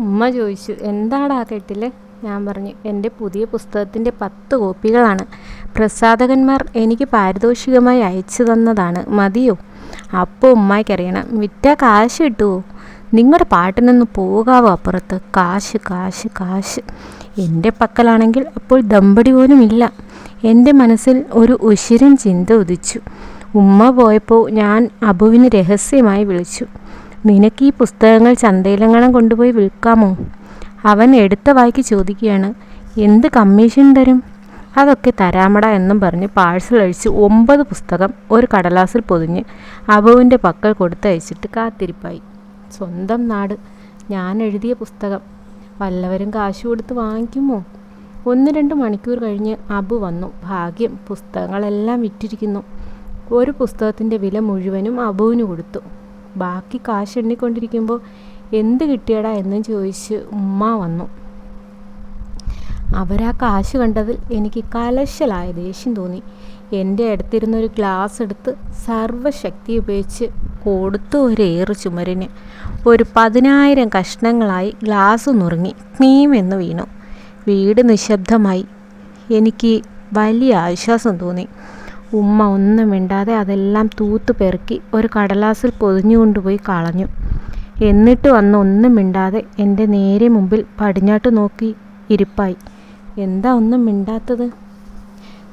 ഉമ്മ ചോദിച്ചു എന്താടാ കെട്ടിൽ ഞാൻ പറഞ്ഞു എന്റെ പുതിയ പുസ്തകത്തിന്റെ പത്ത് കോപ്പികളാണ്. പ്രസാധകന്മാർ എനിക്ക് പാരിതോഷികമായി അയച്ചു തന്നതാണ്. മതിയോ? അപ്പോൾ ഉമ്മായിക്കറിയണം വിറ്റ കാശ് കിട്ടുമോ നിങ്ങളുടെ പാട്ടിനൊന്ന് പോകാവോ അപ്പുറത്ത്? കാശ് കാശ് കാശ്. എന്റെ പക്കലാണെങ്കിൽ അപ്പോൾ ദമ്പടി പോലും ഇല്ല. എന്റെ മനസ്സിൽ ഒരു ഉശിരൻ ചിന്ത ഉദിച്ചു. ഉമ്മ പോയപ്പോൾ ഞാൻ അബുവിന് രഹസ്യമായി വിളിച്ചു. നിനക്ക് ഈ പുസ്തകങ്ങൾ ചന്തയിലെങ്ങാനും കൊണ്ടുപോയി വിൽക്കാമോ? അവൻ എടുത്ത വായിക്ക് ചോദിക്കുകയാണ് എന്ത് കമ്മീഷൻ തരും? അതൊക്കെ തരാമട എന്നും പറഞ്ഞ് പാഴ്സൽ അഴിച്ച് ഒമ്പത് പുസ്തകം ഒരു കടലാസിൽ പൊതിഞ്ഞ് അബുവിന്റെ പക്കൽ കൊടുത്തയച്ചിട്ട് കാത്തിരിപ്പായി. സ്വന്തം നാട് ഞാൻ എഴുതിയ പുസ്തകം. വല്ലവരും കാശ് കൊടുത്ത് വാങ്ങിക്കുമോ? ഒന്ന് രണ്ട് മണിക്കൂർ കഴിഞ്ഞ് അബു വന്നു. ഭാഗ്യം പുസ്തകങ്ങളെല്ലാം വിറ്റിരിക്കുന്നു. ഒരു പുസ്തകത്തിന്റെ വില മുഴുവനും അബുവിന് കൊടുത്തു. ബാക്കി കാശ് എണ്ണിക്കൊണ്ടിരിക്കുമ്പോൾ എന്ത് കിട്ടിയടാ എന്നും ചോദിച്ച് ഉമ്മ വന്നു. അവരാ കാശ് കണ്ടതിൽ എനിക്ക് കലശലായ ദേഷ്യം തോന്നി. എന്റെ അടുത്തിരുന്നൊരു ഗ്ലാസ് എടുത്ത് സർവശക്തി ഉപയോഗിച്ച് കൊടുത്തു ഒരു ഏറ് ചുമരിന്. ഒരു പതിനായിരം കഷ്ണങ്ങളായി ഗ്ലാസ് നുറുങ്ങി ക്മീം എന്ന് വീണു. വീട് നിശബ്ദമായി. എനിക്ക് വലിയ ആശ്വാസം തോന്നി. ഉമ്മ ഒന്നും മിണ്ടാതെ അതെല്ലാം തൂത്ത് പെറുക്കി ഒരു കടലാസിൽ പൊതിഞ്ഞു കൊണ്ടുപോയി കളഞ്ഞു. എന്നിട്ട് വന്ന് ഒന്നും മിണ്ടാതെ എന്റെ നേരെ മുമ്പിൽ പടിഞ്ഞാട്ട് നോക്കി ഇരിപ്പായി. എന്താ ഒന്നും മിണ്ടാത്തത്?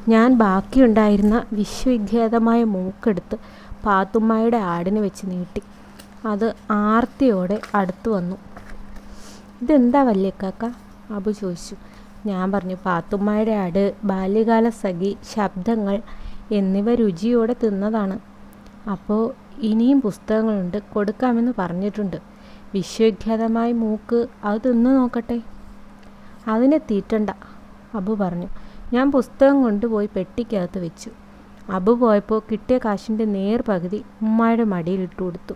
ഞാൻ ബാക്കിയുണ്ടായിരുന്ന വിശ്വവിഖ്യാതമായ മൂക്കെടുത്ത് പാത്തുമ്മയുടെ ആടിന് വെച്ച് നീട്ടി. അത് ആർത്തിയോടെ അടുത്തു വന്നു. ഇതെന്താ വല്യക്കാക്ക? അബു ചോദിച്ചു. ഞാൻ പറഞ്ഞു പാത്തുമ്മയുടെ ആട് ബാല്യകാല സഖി ശബ്ദങ്ങൾ എന്നിവ രുചിയോടെ തിന്നതാണ്. അപ്പോൾ ഇനിയും പുസ്തകങ്ങളുണ്ട്. കൊടുക്കാമെന്ന് പറഞ്ഞിട്ടുണ്ട്. വിശ്വവിഖ്യാതമായ മൂക്ക് അത് തിന്നു നോക്കട്ടെ. അതിനെ തീറ്റണ്ട അബു പറഞ്ഞു. ഞാൻ പുസ്തകം കൊണ്ടുപോയി പെട്ടിക്കകത്ത് വെച്ചു. അബു പോയപ്പോൾ കിട്ടിയ കാശിന്റെ നേർ പകുതി ഉമ്മയുടെ മടിയിലിട്ട് കൊടുത്തു.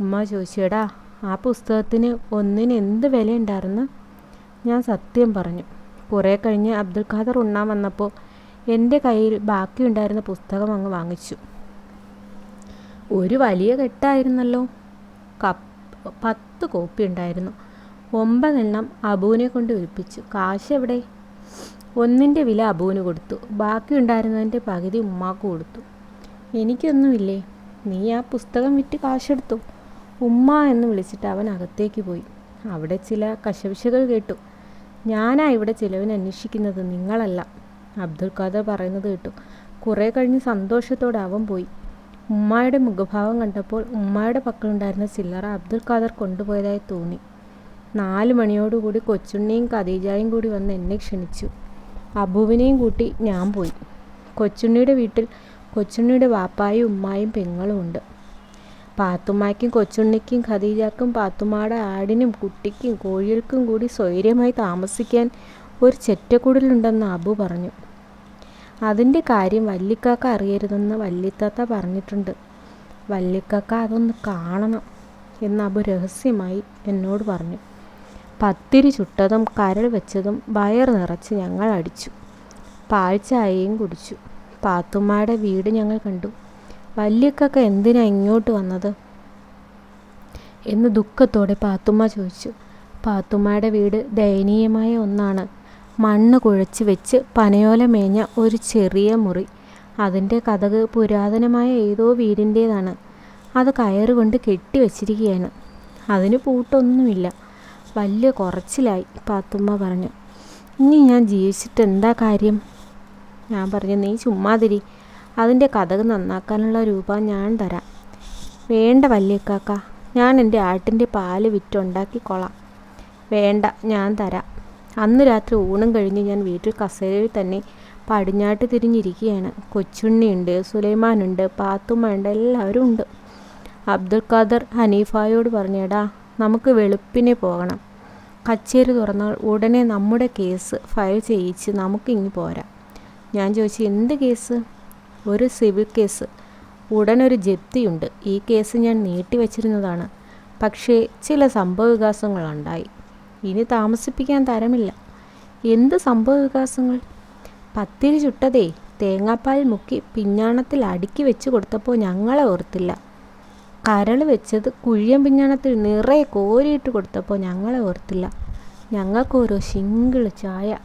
ഉമ്മ ചോദിച്ചേടാ ആ പുസ്തകത്തിന് ഒന്നിന് എന്ത് വിലയുണ്ടായിരുന്നു? ഞാൻ സത്യം പറഞ്ഞു. കുറേ കഴിഞ്ഞ് അബ്ദുൽ ഖാദർ ഉണ്ണാൻ വന്നപ്പോൾ എന്റെ കയ്യിൽ ബാക്കിയുണ്ടായിരുന്ന പുസ്തകം അങ്ങ് വാങ്ങിച്ചു. ഒരു വലിയ കെട്ടായിരുന്നല്ലോ. കപ്പ് പത്ത് കോപ്പി ഉണ്ടായിരുന്നു. ഒമ്പതെണ്ണം അബുവിനെ കൊണ്ട് വിൽപ്പിച്ചു. കാശ് എവിടെ? ഒന്നിന്റെ വില അബുവിന് കൊടുത്തു. ബാക്കി ബാക്കിയുണ്ടായിരുന്നതിന്റെ പകുതി ഉമ്മാക്ക് കൊടുത്തു. എനിക്കൊന്നുമില്ലേ? നീ ആ പുസ്തകം വിറ്റ് കാശെടുത്തു. ഉമ്മ എന്ന് വിളിച്ചിട്ട് അവൻ അകത്തേക്ക് പോയി. അവിടെ ചില കശവിശകൾ കേട്ടു. ഞാനാ ഇവിടെ ചിലവിന് അന്വേഷിക്കുന്നത് നിങ്ങളല്ല. അബ്ദുൽ ഖാദർ പറയുന്നത് കേട്ടു. കുറേ കഴിഞ്ഞ് സന്തോഷത്തോടെ അവൻ പോയി. ഉമ്മായുടെ മുഖഭാവം കണ്ടപ്പോൾ ഉമ്മായുടെ പക്കലുണ്ടായിരുന്ന ചില്ലറ അബ്ദുൽ ഖാദർ കൊണ്ടുപോയതായി തോന്നി. നാല് മണിയോടുകൂടി കൊച്ചുണ്ണിയും ഖദീജായും കൂടി വന്ന് എന്നെ ക്ഷണിച്ചു. അബുവിനെയും കൂട്ടി ഞാൻ പോയി. കൊച്ചുണ്ണിയുടെ വീട്ടിൽ കൊച്ചുണ്ണിയുടെ വാപ്പായും ഉമ്മായും പെങ്ങളും ഉണ്ട്. പാത്തുമ്മയ്ക്കും കൊച്ചുണ്ണിക്കും ഖദീജാക്കും പാത്തുമ്മയുടെ ആടിനും കുട്ടിക്കും കോഴികൾക്കും കൂടി സ്വൈര്യമായി താമസിക്കാൻ ഒരു ചെറ്റക്കുടിലുണ്ടെന്ന് അബു പറഞ്ഞു. അതിന്റെ കാര്യം വല്ലിക്കാക്ക അറിയരുതെന്ന് വല്ലിത്താത്ത പറഞ്ഞിട്ടുണ്ട്. വല്ലിക്കാക്ക അതൊന്ന് കാണണം എന്ന് അബു രഹസ്യമായി എന്നോട് പറഞ്ഞു. പത്തിരി ചുട്ടതും കരൾ വെച്ചതും വയർ നിറച്ച് ഞങ്ങൾ അടിച്ചു. പാഴ്ചായയും കുടിച്ചു. പാത്തുമ്മയുടെ വീട് ഞങ്ങൾ കണ്ടു. വല്യക്കൊക്കെ എന്തിനാ ഇങ്ങോട്ട് വന്നത്? എന്ന് ദുഃഖത്തോടെ പാത്തുമ്മ ചോദിച്ചു. പാത്തുമ്മയുടെ വീട് ദയനീയമായ ഒന്നാണ്. മണ്ണ് കുഴച്ച് വെച്ച് പനയോല മേഞ്ഞ ഒരു ചെറിയ മുറി. അതിന്റെ കഥക് പുരാതനമായ ഏതോ വീടിന്റേതാണ്. അത് കയറുകൊണ്ട് കെട്ടി വച്ചിരിക്കുകയാണ് അതിന് പൂട്ടൊന്നുമില്ല. വലിയ കുറച്ചിലായി പാത്തുമ്മ പറഞ്ഞു. ഇനി ഞാൻ ജീവിച്ചിട്ട് എന്താ കാര്യം? ഞാൻ പറഞ്ഞു നീ ചുമ്മാതിരി. അതിന്റെ കഥക് നന്നാക്കാനുള്ള രൂപ ഞാൻ തരാം. വേണ്ട വല്യക്കാക്ക. ഞാൻ എന്റെ ആട്ടിന്റെ പാൽ വിറ്റുണ്ടാക്കിക്കൊള്ളാം വേണ്ട ഞാൻ തരാം. അന്ന് രാത്രി ഊണം കഴിഞ്ഞ് ഞാൻ വീട്ടിൽ കസേരയിൽ തന്നെ പടിഞ്ഞാട്ട് തിരിഞ്ഞിരിക്കുകയാണ്. കൊച്ചുണ്ണിയുണ്ട് സുലൈമാനുണ്ട് പാത്തുമ്മയുണ്ട് എല്ലാവരും ഉണ്ട്. അബ്ദുൽ ഖാദർ ഹനീഫായോട് പറഞ്ഞേടാ നമുക്ക് വെളുപ്പിനെ പോകണം. കച്ചേരി തുറന്നാൽ ഉടനെ നമ്മുടെ കേസ് ഫയൽ ചെയ്യിച്ച് നമുക്കിങ്ങ് പോരാം. ഞാൻ ചോദിച്ചു എന്ത് കേസ്? ഒരു സിവിൽ കേസ്. ഉടനൊരു ജപ്തിയുണ്ട്. ഈ കേസ് ഞാൻ നീട്ടിവെച്ചിരുന്നതാണ്. പക്ഷേ ചില സംഭവവികാസങ്ങളുണ്ടായി. ഇനി താമസിപ്പിക്കാൻ തരമില്ല. എന്ത് സംഭവ വികാസങ്ങൾ? പത്തിരി ചുട്ടതേ തേങ്ങാപ്പാൽ മുക്കി പിഞ്ഞാണത്തിൽ അടുക്കി വെച്ച് കൊടുത്തപ്പോൾ ഞങ്ങളെ ഓർത്തില്ല. കരൾ വെച്ചത് കുഴിയം പിഞ്ഞാണത്തിൽ നിറയെ കോരിയിട്ട് കൊടുത്തപ്പോൾ ഞങ്ങളെ ഓർത്തില്ല. ഞങ്ങൾക്ക് ഓരോ സിംഗിൾ ചായ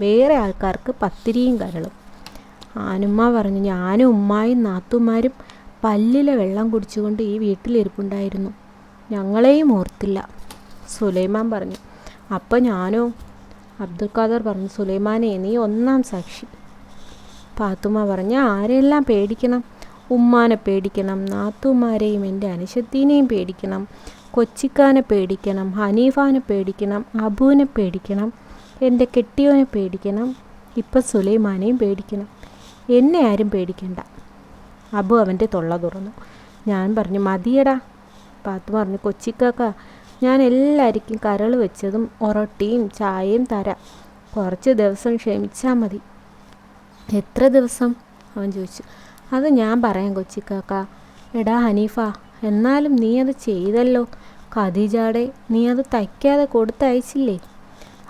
വേറെ ആൾക്കാർക്ക് പത്തിരിയും കരളും. ആനുമ്മ പറഞ്ഞു ഞാനും ഉമ്മായും നാത്തുമാരും പല്ലിലെ വെള്ളം കുടിച്ചുകൊണ്ട് ഈ വീട്ടിലിരിപ്പുണ്ടായിരുന്നു. ഞങ്ങളെയും ഓർത്തില്ല. സുലൈമാൻ പറഞ്ഞു അപ്പം ഞാനോ അബ്ദുൽ ഖാദർ പറഞ്ഞു സുലൈമാനെ നീ ഒന്നാം സാക്ഷി. പാത്തുമ്മ പറഞ്ഞു ആരെല്ലാം പേടിക്കണം? ഉമ്മാനെ പേടിക്കണം നാത്തുമാരെയും എന്റെ അനുശത്തിനെയും പേടിക്കണം കൊച്ചിക്കാനെ പേടിക്കണം ഹനീഫാനെ പേടിക്കണം അബുവിനെ പേടിക്കണം എന്റെ കെട്ടിയോനെ പേടിക്കണം ഇപ്പം സുലൈമാനെയും പേടിക്കണം. എന്നെ ആരും പേടിക്കണ്ട. അബു അവന്റെ തൊള്ള തുറന്നു. ഞാൻ പറഞ്ഞു മതിയടാ. പാത്തു പറഞ്ഞു കൊച്ചിക്കാക്ക ഞാൻ എല്ലാവർക്കും കരൾ വെച്ചതും ഒറട്ടിയും ചായയും തരാം. കുറച്ച് ദിവസം ക്ഷമിച്ചാൽ മതി. എത്ര ദിവസം? അവൻ ചോദിച്ചു. അത് ഞാൻ പറയാം കൊച്ചിക്കാക്ക എടാ ഹനീഫ എന്നാലും നീ അത് ചെയ്തല്ലോ. ഖദീജാടെ നീ അത് തയ്ക്കാതെ കൊടുത്തയച്ചില്ലേ?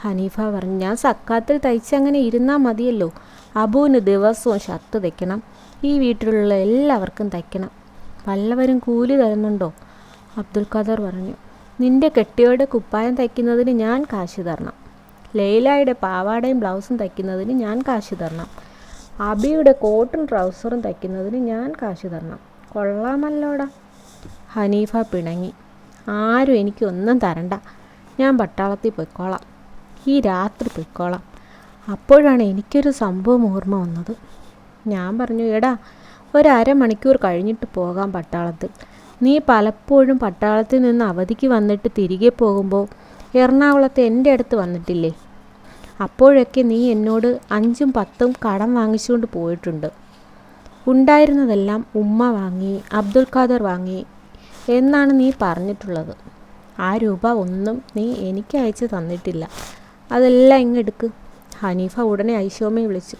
ഹനീഫ പറഞ്ഞു ഞാൻ സക്കാത്തിൽ തയ്ച്ചങ്ങനെ ഇരുന്നാൽ മതിയല്ലോ. അബുവിന് ദിവസവും ഷർട്ട് തയ്ക്കണം. ഈ വീട്ടിലുള്ള എല്ലാവർക്കും തയ്ക്കണം. വല്ലവരും കൂലി തരുന്നുണ്ടോ? അബ്ദുൽ ഖദർ പറഞ്ഞു. നിന്റെ കെട്ടിയോടെ കുപ്പായം തയ്ക്കുന്നതിന് ഞാൻ കാശ് തരണം. ലൈലായുടെ പാവാടയും ബ്ലൗസും തയ്ക്കുന്നതിന് ഞാൻ കാശ് തരണം. അബിയുടെ കോട്ടും ട്രൗസറും തയ്ക്കുന്നതിന് ഞാൻ കാശ് തരണം. കൊള്ളാമല്ലോടാ ഹനീഫ പിണങ്ങി. ആരും എനിക്ക് ഒന്നും തരണ്ട. ഞാൻ പട്ടാളത്തിൽ പൊയ്ക്കോളാം. ഈ രാത്രി പൊയ്ക്കോളാം. അപ്പോഴാണ് എനിക്കൊരു സംഭവം ഓർമ്മ വന്നത്. ഞാൻ പറഞ്ഞു എടാ ഒരു അരമണിക്കൂർ കഴിഞ്ഞിട്ട് പോകാം പട്ടാളത്തിൽ. നീ പലപ്പോഴും പട്ടാളത്തിൽ നിന്ന് അവധിക്ക് വന്നിട്ട് തിരികെ പോകുമ്പോൾ എറണാകുളത്ത് എന്റെ അടുത്ത് വന്നിട്ടില്ലേ? അപ്പോഴൊക്കെ നീ എന്നോട് അഞ്ചും പത്തും കടം വാങ്ങിച്ചുകൊണ്ട് പോയിട്ടുണ്ട്. ഉണ്ടായിരുന്നതെല്ലാം ഉമ്മ വാങ്ങി അബ്ദുൽ ഖാദർ വാങ്ങി എന്നാണ് നീ പറഞ്ഞിട്ടുള്ളത്. ആ രൂപ ഒന്നും നീ എനിക്ക് അയച്ചു തന്നിട്ടില്ല. അതെല്ലാം ഇങ്ങെടുക്ക് ഹനീഫ ഉടനെ ഐശോമയെ വിളിച്ചു.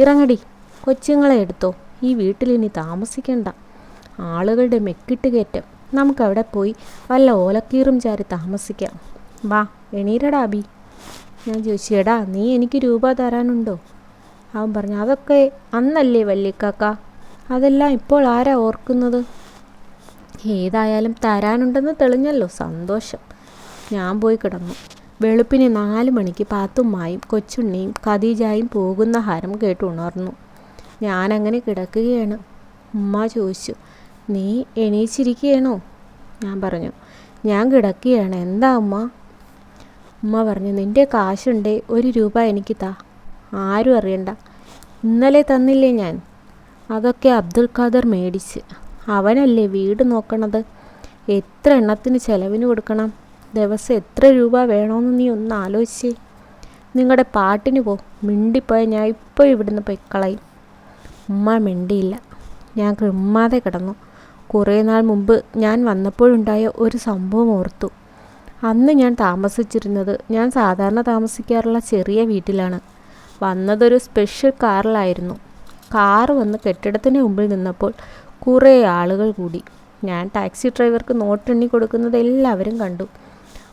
ഇറങ്ങടി കൊച്ചുങ്ങളെ എടുത്തോ. ഈ വീട്ടിൽ ഇനി താമസിക്കണ്ട. ആളുകളുടെ മെക്കിട്ട് കയറ്റം. നമുക്കവിടെ പോയി വല്ല ഓലക്കീറും ചാരി താമസിക്കാം. വാ എണീരടാ അബി. ഞാൻ ചോദിച്ചു എടാ നീ എനിക്ക് രൂപ തരാനുണ്ടോ? അവൻ പറഞ്ഞു അതൊക്കെ അന്നല്ലേ വല്യക്കാക്ക. അതെല്ലാം ഇപ്പോൾ ആരാ ഓർക്കുന്നത്? ഏതായാലും തരാനുണ്ടെന്ന് തെളിഞ്ഞല്ലോ സന്തോഷം. ഞാൻ പോയി കിടന്നു. വെളുപ്പിന് നാല് മണിക്ക് പാത്തുമ്മായും കൊച്ചുണ്ണിയും ഖദീജായും പോകുന്ന ഹരം കേട്ട് ഉണർന്നു. ഞാനങ്ങനെ കിടക്കുകയാണ്. ഉമ്മ ചോദിച്ചു നീ എണീച്ചിരിക്കുകയാണോ ഞാൻ പറഞ്ഞു. ഞാൻ കിടക്കുകയാണ്. എന്താ അമ്മ ഉമ്മ പറഞ്ഞു നിന്റെ കാശുണ്ടേ. ഒരു രൂപ എനിക്ക് താ. ആരും അറിയണ്ട. ഇന്നലെ തന്നില്ലേ ഞാൻ? അതൊക്കെ അബ്ദുൽ ഖാദർ മേടിച്ച്. അവനല്ലേ വീട് നോക്കണത്? എത്ര എണ്ണത്തിന് ചെലവിന് കൊടുക്കണം? ദിവസം എത്ര രൂപ വേണമെന്ന് നീ ഒന്ന് ആലോചിച്ചേ. നിങ്ങളുടെ പാട്ടിന് പോ. മിണ്ടിപ്പോയ ഞാൻ ഇപ്പോൾ ഇവിടുന്ന് പൊയ്ക്കളയും ഉമ്മ മിണ്ടിയില്ല. ഞാൻ കൃമ്മാതെ കിടന്നു. കുറേ നാൾ മുമ്പ് ഞാൻ വന്നപ്പോഴുണ്ടായ ഒരു സംഭവം ഓർത്തു. അന്ന് ഞാൻ താമസിച്ചിരുന്നത് ഞാൻ സാധാരണ താമസിക്കാറുള്ള ചെറിയ വീട്ടിലാണ്. വന്നതൊരു സ്പെഷ്യൽ കാറിലായിരുന്നു. കാർ വന്ന് കെട്ടിടത്തിന് മുമ്പിൽ നിന്നപ്പോൾ കുറേ ആളുകൾ കൂടി. ഞാൻ ടാക്സി ഡ്രൈവർക്ക് നോട്ടെണ്ണി കൊടുക്കുന്നത് എല്ലാവരും കണ്ടു.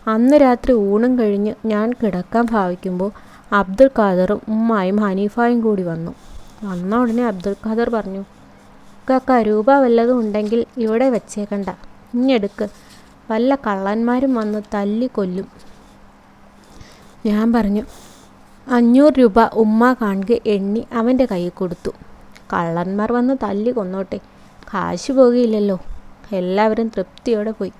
അന്ന് രാത്രി ഊണും കഴിഞ്ഞ് ഞാൻ കിടക്കാൻ ഭാവിക്കുമ്പോൾ അബ്ദുൽ ഖാദറും ഉമ്മായും ഹനീഫായും കൂടി വന്നു. വന്ന ഉടനെ അബ്ദുൽ ഖാദർ പറഞ്ഞു കാക്ക രൂപ വല്ലതും ഉണ്ടെങ്കിൽ ഇവിടെ വെച്ചേക്കണ്ട. ഇഞ്ഞെടുക്ക്. വല്ല കള്ളന്മാരും വന്ന് തല്ലി കൊല്ലും. ഞാൻ പറഞ്ഞു അഞ്ഞൂറ് രൂപ ഉമ്മ കാണുക എണ്ണി അവന്റെ കയ്യിൽ കൊടുത്തു. കള്ളന്മാർ വന്ന് തല്ലി കൊന്നോട്ടെ. കാശ് പോകുകയില്ലല്ലോ എല്ലാവരും തൃപ്തിയോടെ പോയി.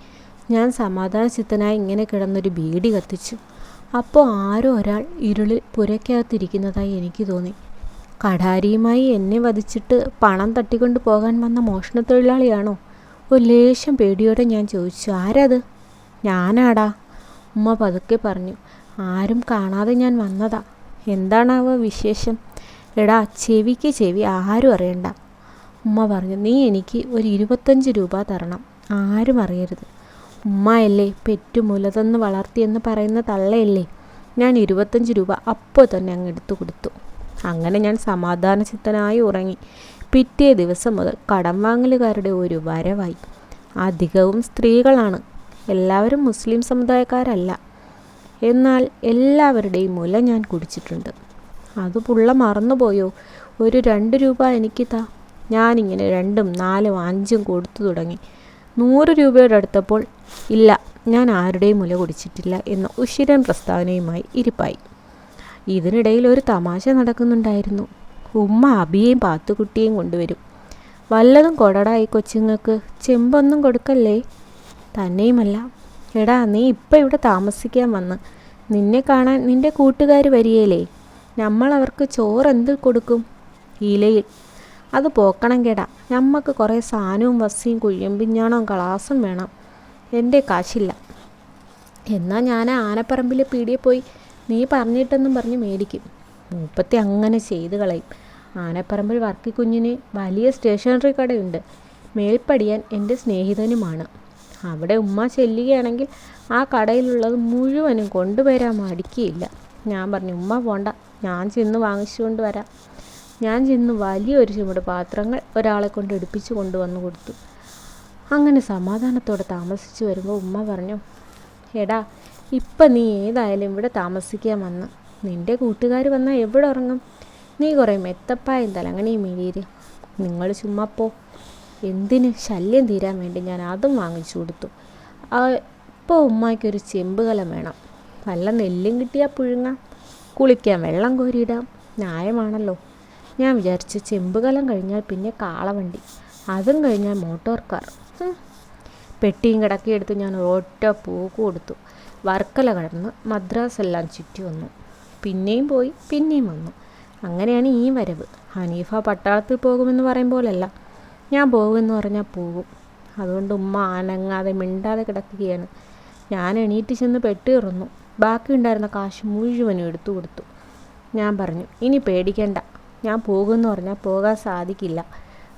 ഞാൻ സമാധാന സമാധാനചിത്തനായി ഇങ്ങനെ കിടന്നൊരു ബീഡി കത്തിച്ചു. അപ്പോൾ ആരോ ഒരാൾ ഇരുളിൽ പുരയ്ക്കകത്തിരിക്കുന്നതായി എനിക്ക് തോന്നി. കടാരിയുമായി എന്നെ വധിച്ചിട്ട് പണം തട്ടിക്കൊണ്ട് പോകാൻ വന്ന മോഷണത്തൊഴിലാളിയാണോ? ഒരു ലേശം പേടിയോടെ ഞാൻ ചോദിച്ചു ആരത്? ഞാനാടാ. ഉമ്മ പതുക്കെ പറഞ്ഞു ആരും കാണാതെ ഞാൻ വന്നതാ. എന്താണാവ വിശേഷം? എടാ ചെവിക്ക് ചെവി ആരും അറിയണ്ട. ഉമ്മ പറഞ്ഞു നീ എനിക്ക് ഒരു ഇരുപത്തഞ്ച് രൂപ തരണം ആരും അറിയരുത്. ഉമ്മയല്ലേ പെറ്റു മുലതന്ന് വളർത്തിയെന്ന് പറയുന്ന തള്ളയല്ലേ? ഞാൻ ഇരുപത്തഞ്ച് രൂപ അപ്പോൾ തന്നെ അങ്ങ് എടുത്തു കൊടുത്തു. അങ്ങനെ ഞാൻ സമാധാനചിത്തനായി ഉറങ്ങി. പിറ്റേ ദിവസം മുതൽ കടം വാങ്ങലുകാരുടെ ഒരു വരവായി. അധികവും സ്ത്രീകളാണ്. എല്ലാവരും മുസ്ലിം സമുദായക്കാരല്ല. എന്നാൽ എല്ലാവരുടെയും മുല ഞാൻ കുടിച്ചിട്ടുണ്ട്. അത് പുള്ള മറന്നുപോയോ? ഒരു രണ്ട് രൂപ എനിക്ക് താ. ഞാനിങ്ങനെ രണ്ടും നാലും അഞ്ചും കൊടുത്തു തുടങ്ങി. നൂറ് രൂപയുടെ അടുത്തപ്പോൾ ഇല്ല ഞാൻ ആരുടെയും മുല കുടിച്ചിട്ടില്ല എന്ന ഉശിരൻ പ്രസ്താവനയുമായി ഇരിപ്പായി. ഇതിനിടയിൽ ഒരു തമാശ നടക്കുന്നുണ്ടായിരുന്നു. ഉമ്മ അബിയെയും പാത്തുകുട്ടിയെയും കൊണ്ടുവരും. വല്ലതും കൊടടായി കൊച്ചുങ്ങൾക്ക്. ചെമ്പൊന്നും കൊടുക്കല്ലേ? തന്നെയുമല്ല. എടാ നീ ഇപ്പം ഇവിടെ താമസിക്കാൻ വന്ന്. നിന്നെ കാണാൻ നിന്റെ കൂട്ടുകാർ വരികയില്ലേ? നമ്മൾ അവർക്ക് ചോറ് എന്ത് കൊടുക്കും? ഇലയിൽ. അത് പോക്കണം കേടാ. ഞമ്മക്ക് കുറേ സാധനവും വസ്സിയും കുഴിയമ്പിഞ്ഞാണോ ഗ്ലാസും വേണം. എന്റെ കാശില്ല. എന്നാൽ ഞാൻ ആനപ്പറമ്പിൽ പീടിയെ പോയി നീ പറഞ്ഞിട്ടെന്നും പറഞ്ഞ് മേടിക്കും. മൂപ്പത്തി അങ്ങനെ ചെയ്ത് കളയും. ആനപ്പറമ്പിൽ വർക്കി കുഞ്ഞിന് വലിയ സ്റ്റേഷനറി കടയുണ്ട്. മേൽപ്പടിയാൻ എന്റെ സ്നേഹിതനുമാണ്. അവിടെ ഉമ്മ ചെല്ലുകയാണെങ്കിൽ ആ കടയിലുള്ളത് മുഴുവനും കൊണ്ടുവരാൻ മടിക്കുകയില്ല ഞാൻ പറഞ്ഞു ഉമ്മ പോണ്ട ഞാൻ ചെന്ന് വാങ്ങിച്ചുകൊണ്ട് വരാം. ഞാൻ ചെന്ന് വലിയൊരു ചുമട് പാത്രങ്ങൾ ഒരാളെ കൊണ്ട് എടുപ്പിച്ചു കൊണ്ടുവന്നു കൊടുത്തു. അങ്ങനെ സമാധാനത്തോടെ താമസിച്ചു വരുമ്പോൾ ഉമ്മ പറഞ്ഞു എടാ ഇപ്പം നീ ഏതായാലും ഇവിടെ താമസിക്കാൻ വന്ന് നിന്റെ കൂട്ടുകാർ വന്നാൽ എവിടെ ഉറങ്ങും? നീ കുറേ മെത്തപ്പായും തലങ്ങണിയും മീരീര് നിങ്ങൾ ചുമ്മാ പോ. എന്തിന് ശല്യം തീരാൻ വേണ്ടി ഞാൻ അതും വാങ്ങിച്ചു കൊടുത്തു. ഇപ്പോൾ ഉമ്മായ്ക്കൊരു ചെമ്പുകലം വേണം. നല്ല നെല്ലും കിട്ടിയാൽ പുഴുങ്ങാം. കുളിക്കാൻ വെള്ളം കോരിയിടാം. ന്യായമാണല്ലോ. ഞാൻ വിചാരിച്ചു ചെമ്പുകലം കഴിഞ്ഞാൽ പിന്നെ കാളവണ്ടി. അതും കഴിഞ്ഞാൽ മോട്ടോർ കാർ. പെട്ടിയും കിടക്കിയെടുത്ത് ഞാൻ ഒറ്റ പൂക്ക് കൊടുത്തു. വർക്കല കടന്ന് മദ്രാസ് എല്ലാം ചുറ്റി വന്നു. പിന്നെയും പോയി പിന്നെയും വന്നു. അങ്ങനെയാണ് ഈ വരവ്. ഹനീഫ പട്ടാളത്തിൽ പോകുമെന്ന് പറയും ഞാൻ പോകുമെന്ന് പറഞ്ഞാൽ പോകും. അതുകൊണ്ട് ഉമ്മ അനങ്ങാതെ മിണ്ടാതെ കിടക്കുകയാണ്. ഞാൻ എണീറ്റ് ചെന്ന് പെട്ടിറന്നു ബാക്കി ഉണ്ടായിരുന്ന കാശ് മുഴുവനും എടുത്തു കൊടുത്തു. ഞാൻ പറഞ്ഞു ഇനി പേടിക്കണ്ട. ഞാൻ പോകുമെന്ന് പറഞ്ഞാൽ പോകാൻ സാധിക്കില്ല.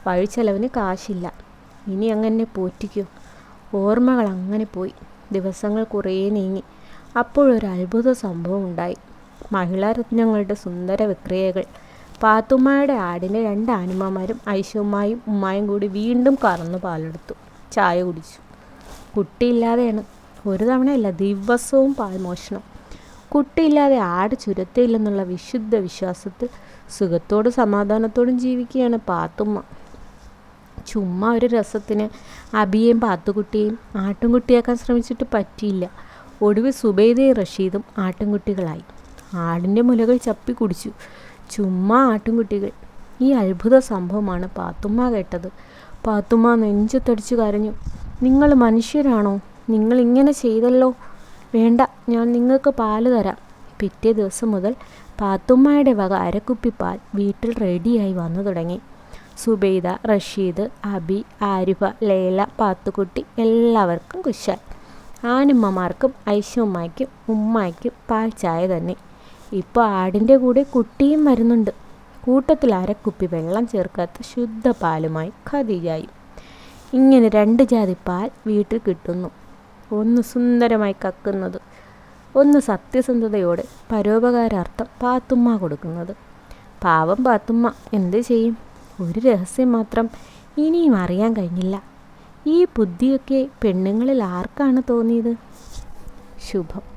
വഴിച്ചെലവിന് കാശില്ല. ഇനി അങ്ങനെ പോറ്റിക്കൂ. ഓർമ്മകൾ അങ്ങനെ പോയി. ദിവസങ്ങൾ കുറേ നീങ്ങി. അപ്പോഴൊരു അത്ഭുത സംഭവം ഉണ്ടായി. മഹിളാരത്നങ്ങളുടെ സുന്ദര വിക്രിയകൾ. പാത്തുമ്മയുടെ ആടിന്റെ രണ്ട് ആനിമമാരും ഐശുമായും ഉമ്മായും കൂടി വീണ്ടും കറന്നു പാലെടുത്തു. ചായ കുടിച്ചു. കുട്ടിയില്ലാതെയാണ്. ഒരു തവണയല്ല ദിവസവും പാൽ പാൽമോഷണം കുട്ടിയില്ലാതെ ആട് ചുരത്തിയില്ലെന്നുള്ള വിശുദ്ധ വിശ്വാസത്തിൽ സുഖത്തോടും സമാധാനത്തോടും ജീവിക്കുകയാണ് പാത്തുമ്മ. ചുമ്മാ ഒരു രസത്തിന് അബിയേയും പാത്തുകുട്ടിയേയും ആട്ടിൻകുട്ടിയാക്കാൻ ശ്രമിച്ചിട്ട് പറ്റിയില്ല. ഒടുവിൽ സുബൈദയും റഷീദും ആട്ടിൻകുട്ടികളായി ആടിന്റെ മുലകൾ ചപ്പി കുടിച്ചു. ചുമ്മാ ആട്ടിൻകുട്ടികൾ ഈ അത്ഭുത സംഭവമാണ് പാത്തുമ്മ കേട്ടത്. പാത്തുമ്മ നെഞ്ചത്തടിച്ചു കരഞ്ഞു. നിങ്ങൾ മനുഷ്യരാണോ? നിങ്ങൾ ഇങ്ങനെ ചെയ്തല്ലോ? വേണ്ട ഞാൻ നിങ്ങൾക്ക് പാൽ തരാം. പിറ്റേ ദിവസം മുതൽ പാത്തുമ്മയുടെ വക അരക്കുപ്പി പാൽ വീട്ടിൽ റെഡിയായി വന്നു തുടങ്ങി. സുബൈദ റഷീദ് അബി ആരിഫ ലേല പാത്തുക്കുട്ടി എല്ലാവർക്കും കുശാൽ. ആനമ്മമാർക്കും ഐശുമ്മയ്ക്കും ഉമ്മയ്ക്കും പാൽ ചായ തന്നെ. ഇപ്പോൾ ആടിന്റെ കൂടെ കുട്ടിയും വരുന്നുണ്ട്. കൂട്ടത്തിൽ അരക്കുപ്പി വെള്ളം ചേർക്കാത്ത ശുദ്ധ പാലുമായി ഖദീജായും. ഇങ്ങനെ രണ്ട് ജാതി പാൽ വീട്ടിൽ കിട്ടുന്നു. ഒന്ന് സുന്ദരമായി കക്കുന്നത് ഒന്ന് സത്യസന്ധതയോടെ പരോപകാരാർത്ഥം പാത്തുമ്മ കൊടുക്കുന്നത്. പാവം പാത്തുമ്മ എന്ത് ചെയ്യും? ഒരു രഹസ്യം മാത്രം ഇനിയും അറിയാൻ കഴിഞ്ഞില്ല. ഈ ബുദ്ധിയൊക്കെ പെണ്ണുങ്ങളിൽ ആർക്കാണ് തോന്നിയത്? ശുഭം.